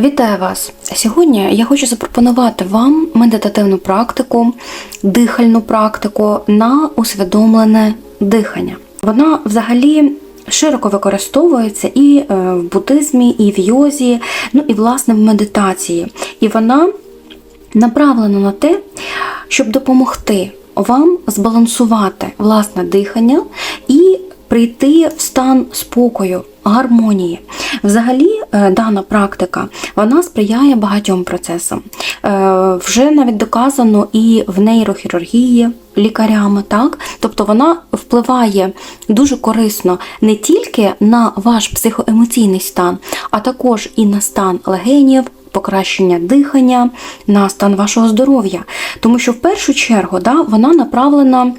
Вітаю вас! Сьогодні я хочу запропонувати вам медитативну практику, дихальну практику на усвідомлене дихання. Вона взагалі широко використовується і е, в буддизмі, і в йозі, ну і власне в медитації. І вона направлена на те, щоб допомогти вам збалансувати власне дихання і прийти в стан спокою, гармонії. Взагалі, дана практика вона сприяє багатьом процесам. Е, Вже навіть доказано і в нейрохірургії лікарями, так? Тобто вона впливає дуже корисно не тільки на ваш психоемоційний стан, а також і на стан легенів, покращення дихання, на стан вашого здоров'я. Тому що в першу чергу да, вона направлена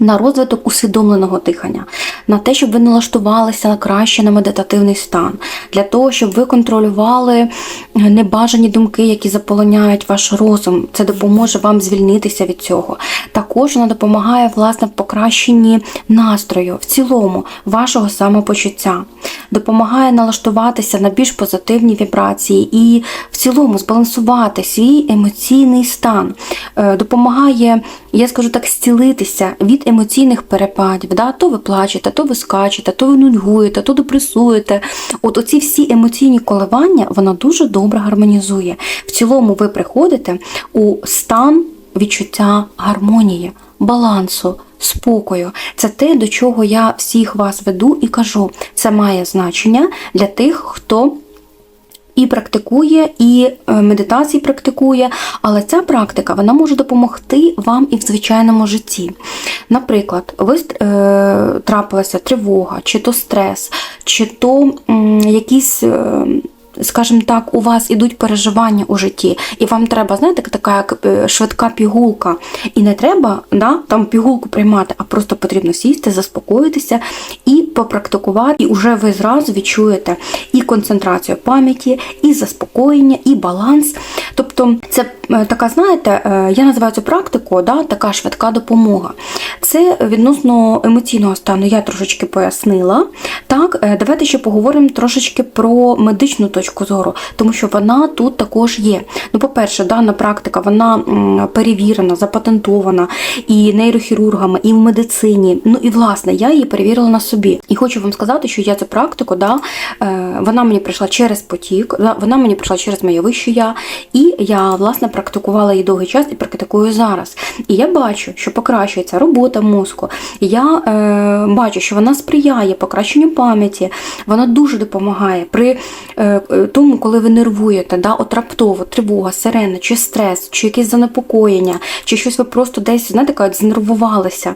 на розвиток усвідомленого дихання, на те, щоб ви налаштувалися на краще на медитативний стан, для того, щоб ви контролювали небажані думки, які заполоняють ваш розум. Це допоможе вам звільнитися від цього. Також вона допомагає власне в покращенні настрою в цілому вашого самопочуття, допомагає налаштуватися на більш позитивні вібрації і в цілому збалансувати свій емоційний стан, Е, допомагає, я скажу так, зцілитися від емоційних перепадів. Да? То ви плачете, то ви скачете, то ви нудьгуєте, то депресуєте. От оці всі емоційні коливання вона дуже добре гармонізує. В цілому ви приходите у стан відчуття гармонії, балансу. Спокою, це те, до чого я всіх вас веду і кажу. Це має значення для тих, хто і практикує, і е, медитації практикує, але ця практика вона може допомогти вам і в звичайному житті. Наприклад, ви е, трапилася тривога, чи то стрес, чи то якісь. Скажімо так, у вас ідуть переживання у житті, і вам треба, знаєте, така як е, швидка пігулка. І не треба да, там пігулку приймати, а просто потрібно сісти, заспокоїтися і попрактикувати. І вже ви зразу відчуєте і концентрацію пам'яті, і заспокоєння, і баланс. Тобто, це е, така, знаєте, е, я називаю цю практику, да, така швидка допомога. Це відносно емоційного стану я трошечки пояснила. Так, давайте ще поговоримо трошечки про медичну точку зору, тому що вона тут також є. Ну, по-перше, дана практика вона перевірена, запатентована і нейрохірургами, і в медицині. Ну і власне я її перевірила на собі. І хочу вам сказати, що я цю практику, да, е, вона мені прийшла через потік, вона мені прийшла через моє вище я, і я власне практикувала її довгий час і практикую зараз. І я бачу, що покращується робота мозку. Я е, бачу, що вона сприяє покращенню пам'яті, вона дуже допомагає при е, тому, коли ви нервуєте, да, от раптово тривога, сирена, чи стрес, чи якесь занепокоєння, чи щось ви просто десь, знаєте, кажуть, знервувалися.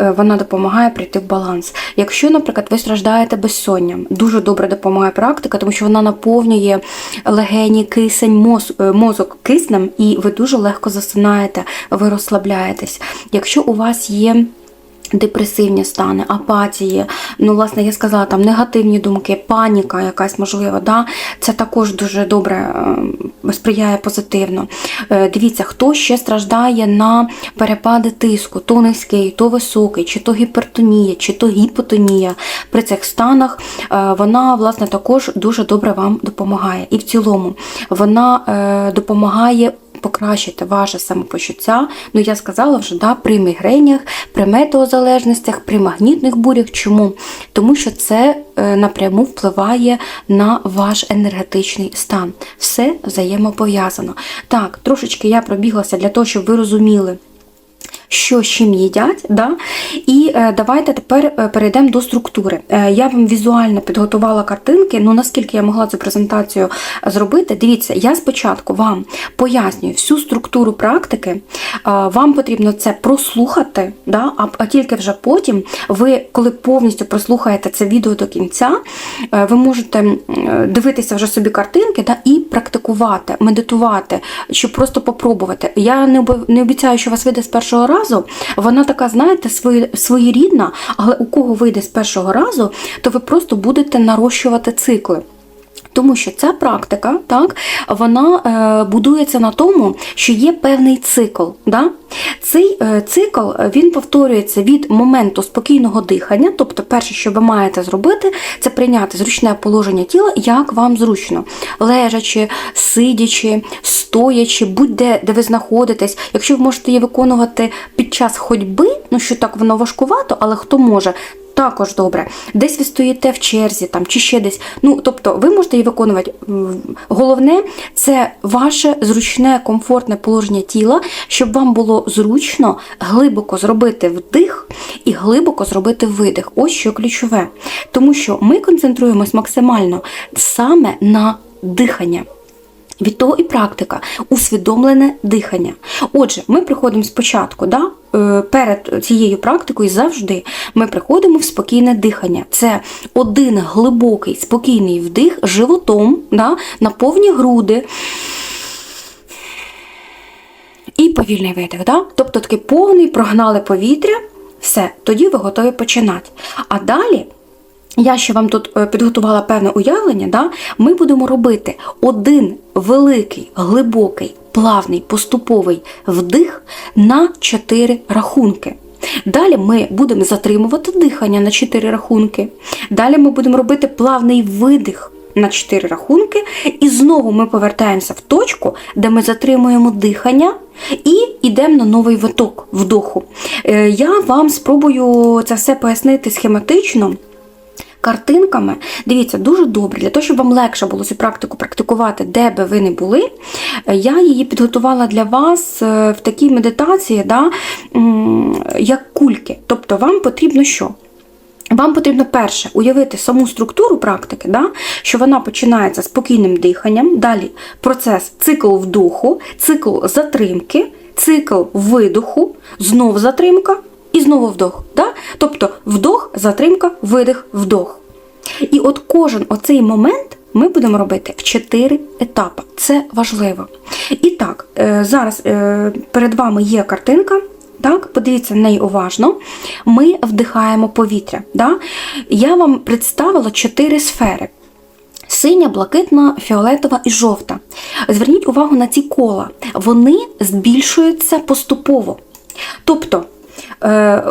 Е, Вона допомагає прийти в баланс. Якщо, наприклад, ви страждаєте безсонням, дуже добре допомагає практика, тому що вона наповнює легені, кисень, моз, е, мозок киснем, і ви дуже легко засинаєте, ви розслабляєтесь. Якщо у вас є Депресивні стани, апатії, ну, власне, я сказала, там негативні думки, паніка якась можлива, да? це також дуже добре е, сприяє позитивно. Е, Дивіться, хто ще страждає на перепади тиску, то низький, то високий, чи то гіпертонія, чи то гіпотонія. При цих станах е, вона, власне, також дуже добре вам допомагає. І в цілому вона е, допомагає покращити ваше самопочуття. Ну, я сказала вже, да, при мігренях, при метеозалежностях, при магнітних бурях. Чому? Тому що це е, напряму впливає на ваш енергетичний стан. Все взаємопов'язано. Так, трошечки я пробіглася для того, щоб ви розуміли. Що з чим їдять, да? і е, давайте тепер е, перейдемо до структури. Е, я вам візуально підготувала картинки. Ну наскільки я могла цю презентацію зробити, дивіться, я спочатку вам пояснюю всю структуру практики. Вам потрібно це прослухати, да? а, тільки вже потім ви, коли повністю прослухаєте це відео до кінця, ви можете дивитися вже собі картинки да? і практикувати, медитувати, щоб просто попробувати. Я не обіцяю, що вас вийде з першого разу. Вона така, знаєте, своєрідна, але у кого вийде з першого разу, то ви просто будете нарощувати цикли. Тому що ця практика, так, вона е, будується на тому, що є певний цикл. Да? Цей е, цикл е, він повторюється від моменту спокійного дихання. Тобто, перше, що ви маєте зробити, це прийняти зручне положення тіла, як вам зручно, лежачи, сидячи, стоячи, будь-де, де ви знаходитесь. Якщо ви можете її виконувати під час ходьби, ну що так воно важкувато, але хто може. Також добре. Десь ви стоїте в черзі там, чи ще десь. Ну, тобто, ви можете її виконувати. Головне це ваше зручне, комфортне положення тіла, щоб вам було зручно глибоко зробити вдих і глибоко зробити видих. Ось що ключове. Тому що ми концентруємось максимально саме на дихання. Від того і практика усвідомлене дихання. Отже, ми приходимо спочатку, да, е, перед цією практикою завжди ми приходимо в спокійне дихання. Це один глибокий спокійний вдих животом да, на повні груди. І повільний видих. Да? Тобто такий повний прогнали повітря, все, тоді ви готові починати. А далі я ще вам тут е, підготувала певне уявлення, да? ми будемо робити один великий, глибокий, плавний, поступовий вдих на 4 рахунки. Далі ми будемо затримувати дихання на 4 рахунки. Далі ми будемо робити плавний видих на 4 рахунки. І знову ми повертаємося в точку, де ми затримуємо дихання і йдемо на новий виток вдоху. Е, Я вам спробую це все пояснити схематично картинками. Дивіться, дуже добре, для того, щоб вам легше було цю практику практикувати, де би ви не були. е, Я її підготувала для вас е, в такій медитації, да, як кульки. Тобто вам потрібно що? Вам потрібно перше уявити саму структуру практики, да? що вона починається спокійним диханням, далі процес цикл вдоху, цикл затримки, цикл видоху, знов затримка і знову вдох. Тобто вдох, затримка, видих, вдох. І от кожен оцей момент ми будемо робити в 4 етапи. Це важливо. І так, е, зараз е, перед вами є картинка. Так, подивіться на неї уважно. Ми вдихаємо повітря. Да? Я вам представила чотири сфери: синя, блакитна, фіолетова і жовта. Зверніть увагу на ці кола. Вони збільшуються поступово. Тобто,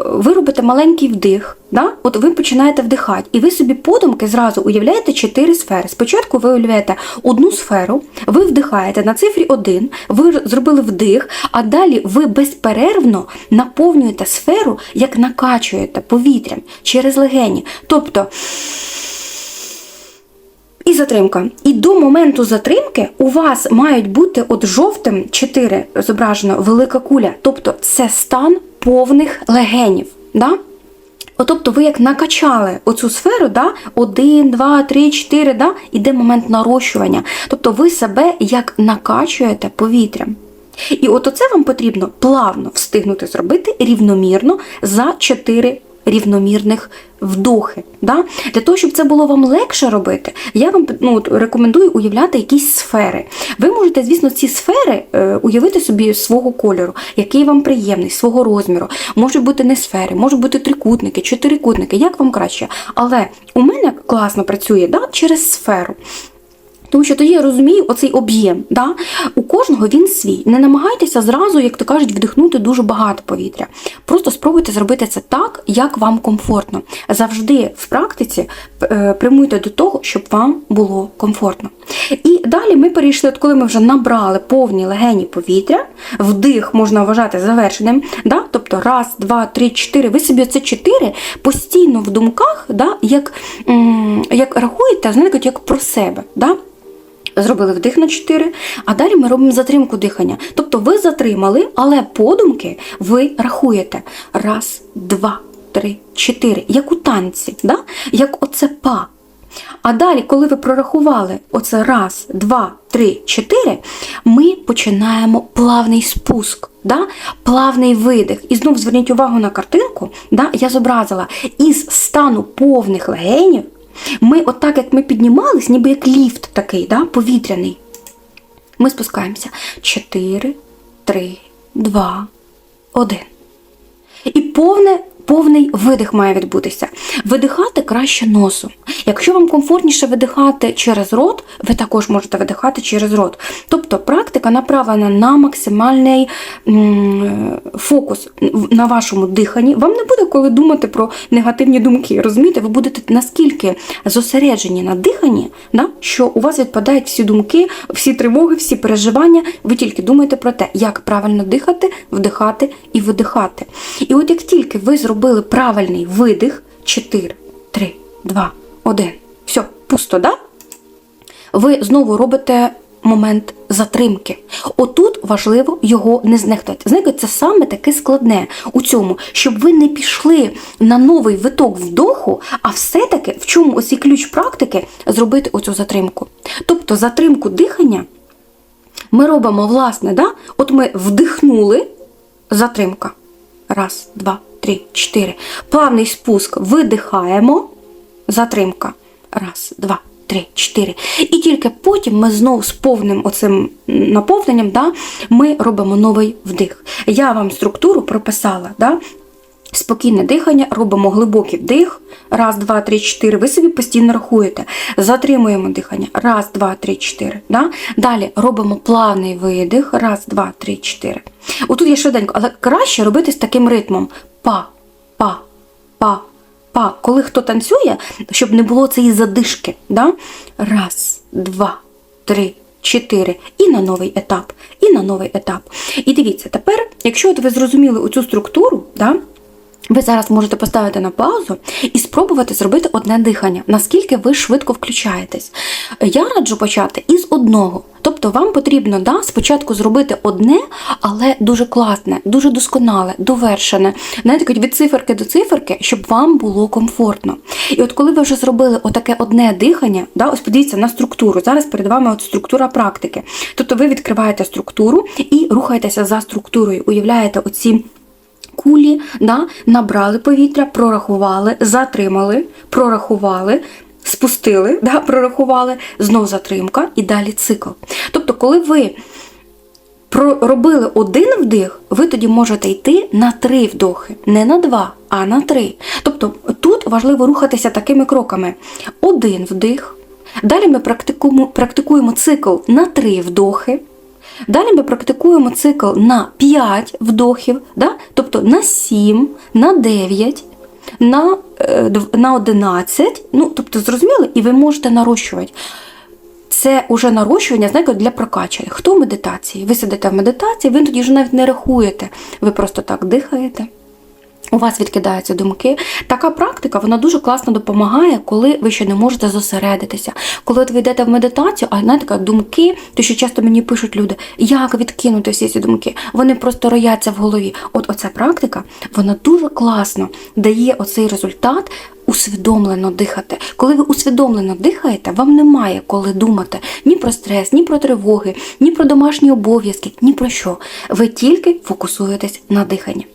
ви робите маленький вдих, да? от ви починаєте вдихати, і ви собі подумки зразу уявляєте чотири сфери. Спочатку ви уявляєте одну сферу, ви вдихаєте на цифрі 1, ви зробили вдих, а далі ви безперервно наповнюєте сферу, як накачуєте повітрям через легені. Тобто. І затримка. І до моменту затримки у вас мають бути от жовтим 4 зображено велика куля. Тобто це стан повних легенів. Да? От, тобто ви як накачали оцю сферу, да? 1, 2, 3, 4, да? іде момент нарощування. Тобто ви себе як накачуєте повітрям. І от оце вам потрібно плавно встигнути зробити рівномірно за 4 рівномірних вдохи. Да? Для того, щоб це було вам легше робити, я вам ну, рекомендую уявляти якісь сфери. Ви можете, звісно, ці сфери е, уявити собі свого кольору, який вам приємний, свого розміру. Можуть бути не сфери, можуть бути трикутники, чотирикутники, як вам краще. Але у мене класно працює да, через сферу. Тому що тоді я розумію оцей об'єм. Да? У кожного він свій. Не намагайтеся зразу, як то кажуть, вдихнути дуже багато повітря. Просто спробуйте зробити це так, як вам комфортно. Завжди в практиці е, прямуйте до того, щоб вам було комфортно. І далі ми перейшли, от коли ми вже набрали повні легені повітря, вдих можна вважати завершеним. Да? Тобто раз, два, три, чотири. Ви собі це чотири постійно в думках, да? як, як рахуєте, знаєте, як про себе. Да? Зробили вдих на 4, а далі ми робимо затримку дихання. Тобто ви затримали, але подумки ви рахуєте. Раз, два, три, чотири. Як у танці, да? як оце па. А далі, коли ви прорахували оце раз, два, три, чотири, ми починаємо плавний спуск, да? плавний видих. І знову зверніть увагу на картинку, да? я зобразила із стану повних легенів. Ми, отак, як ми піднімались, ніби як ліфт такий, да, повітряний. Ми спускаємося. 4, 3, 2, 1. І повне Повний видих має відбутися. Видихати краще носом. Якщо вам комфортніше видихати через рот, ви також можете видихати через рот. Тобто практика направлена на максимальний фокус на вашому диханні. Вам не буде коли думати про негативні думки. Розумієте, ви будете наскільки зосереджені на диханні, да, що у вас відпадають всі думки, всі тривоги, всі переживання. Ви тільки думаєте про те, як правильно дихати, вдихати і видихати. І от як тільки ви зробили правильний видих, 4, 3, 2, 1, все, пусто, да? ви знову робите момент затримки. Отут важливо його не знехтувати. Знаєте, це саме таке складне у цьому, щоб ви не пішли на новий виток вдоху, а все-таки в чому ось і ключ практики зробити оцю затримку. Тобто затримку дихання ми робимо, власне, да? от ми вдихнули, затримка. Раз, два, три, чотири. Плавний спуск видихаємо, затримка. Раз, два, три, чотири. І тільки потім ми знову з повним оцим наповненням да, ми робимо новий вдих. Я вам структуру прописала. Да? Спокійне дихання, робимо глибокий вдих. Раз, два, три, чотири. Ви собі постійно рахуєте. Затримуємо дихання. Раз, два, три, чотири. Да? Далі робимо плавний видих. Раз, два, три, чотири. Отут я швиденько, але краще робити з таким ритмом. Па, па, па, па. Коли хто танцює, щоб не було цієї задишки. Да? Раз, два, три, чотири. І на новий етап. І на новий етап. І дивіться, тепер, якщо от ви зрозуміли оцю структуру, да? Ви зараз можете поставити на паузу і спробувати зробити одне дихання, наскільки ви швидко включаєтесь. Я раджу почати із одного. Тобто вам потрібно да, спочатку зробити одне, але дуже класне, дуже досконале, довершене. Знаєте, від циферки до циферки, щоб вам було комфортно. І от коли ви вже зробили отаке одне дихання, да, ось подивіться на структуру. Зараз перед вами от структура практики. Тобто ви відкриваєте структуру і рухаєтеся за структурою, уявляєте оці кулі, да, набрали повітря, прорахували, затримали, прорахували, спустили, да, прорахували, знов затримка і далі цикл. Тобто, коли ви робили один вдих, ви тоді можете йти на три вдохи, не на два, а на три. Тобто тут важливо рухатися такими кроками: один вдих. Далі ми практикуємо, практикуємо цикл на три вдохи. Далі ми практикуємо цикл на 5 вдохів, да? тобто на 7, на 9, на е, на 11. Ну, тобто, зрозуміли, і ви можете нарощувати. Це вже нарощування, знаєте, для прокачання. Хто в медитації? Ви сидите в медитації, ви тоді вже навіть не рахуєте. Ви просто так дихаєте. У вас відкидаються думки. Така практика вона дуже класно допомагає, коли ви ще не можете зосередитися. Коли от ви йдете в медитацію, а знаєте, думки, то що часто мені пишуть люди, як відкинути всі ці думки. Вони просто рояться в голові. От оця практика, вона дуже класно дає оцей результат. Усвідомлено дихати. Коли ви усвідомлено дихаєте, вам немає коли думати ні про стрес, ні про тривоги, ні про домашні обов'язки, ні про що. Ви тільки фокусуєтесь на диханні.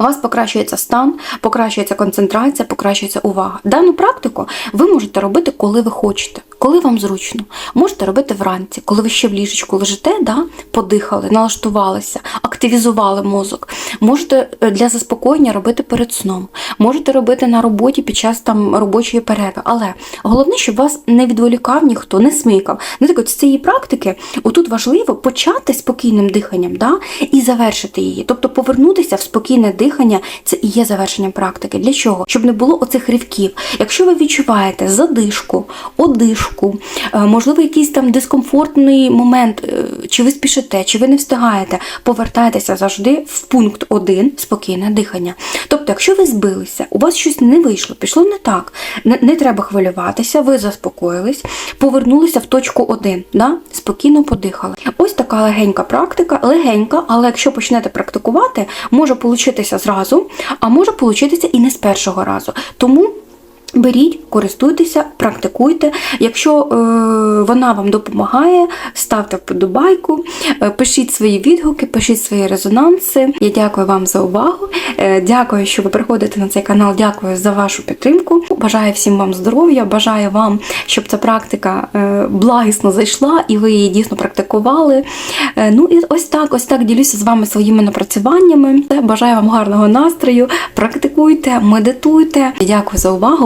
У вас покращується стан, покращується концентрація, покращується увага. Дану практику ви можете робити, коли ви хочете, коли вам зручно. Можете робити вранці, коли ви ще в ліжечку лежите, да, подихали, налаштувалися, активізували мозок. Можете е, для заспокоєння робити перед сном, можете робити на роботі під час там робочої перерви. Але головне, щоб вас не відволікав ніхто, не смикав. Не так от з цієї практики, отут важливо почати спокійним диханням да, і завершити її, тобто повернутися в спокійне дихання це і є завершенням практики. Для чого? Щоб не було оцих ривків. Якщо ви відчуваєте задишку, одишку, е, можливо, якийсь там дискомфортний момент, е, чи ви спішите, чи ви не встигаєте, повертайтеся завжди в пункт 1 спокійне дихання. Тобто, якщо ви збилися, у вас щось не вийшло, пішло не так, не, не треба хвилюватися, ви заспокоїлись, повернулися в точку 1, да? спокійно подихали. Ось така легенька практика, легенька, але якщо почнете практикувати, може получитися зразу, а може получитися і не з першого разу. Тому Беріть, користуйтеся, практикуйте. Якщо е, вона вам допомагає, ставте вподобайку, е, пишіть свої відгуки, пишіть свої резонанси. Я дякую вам за увагу. Е, дякую, що ви приходите на цей канал. Дякую за вашу підтримку. Бажаю всім вам здоров'я, бажаю вам, щоб ця практика е, благісно зайшла і ви її дійсно практикували. Е, ну і ось так, ось так ділюся з вами своїми напрацюваннями. Бажаю вам гарного настрою. Практикуйте, медитуйте. Дякую за увагу.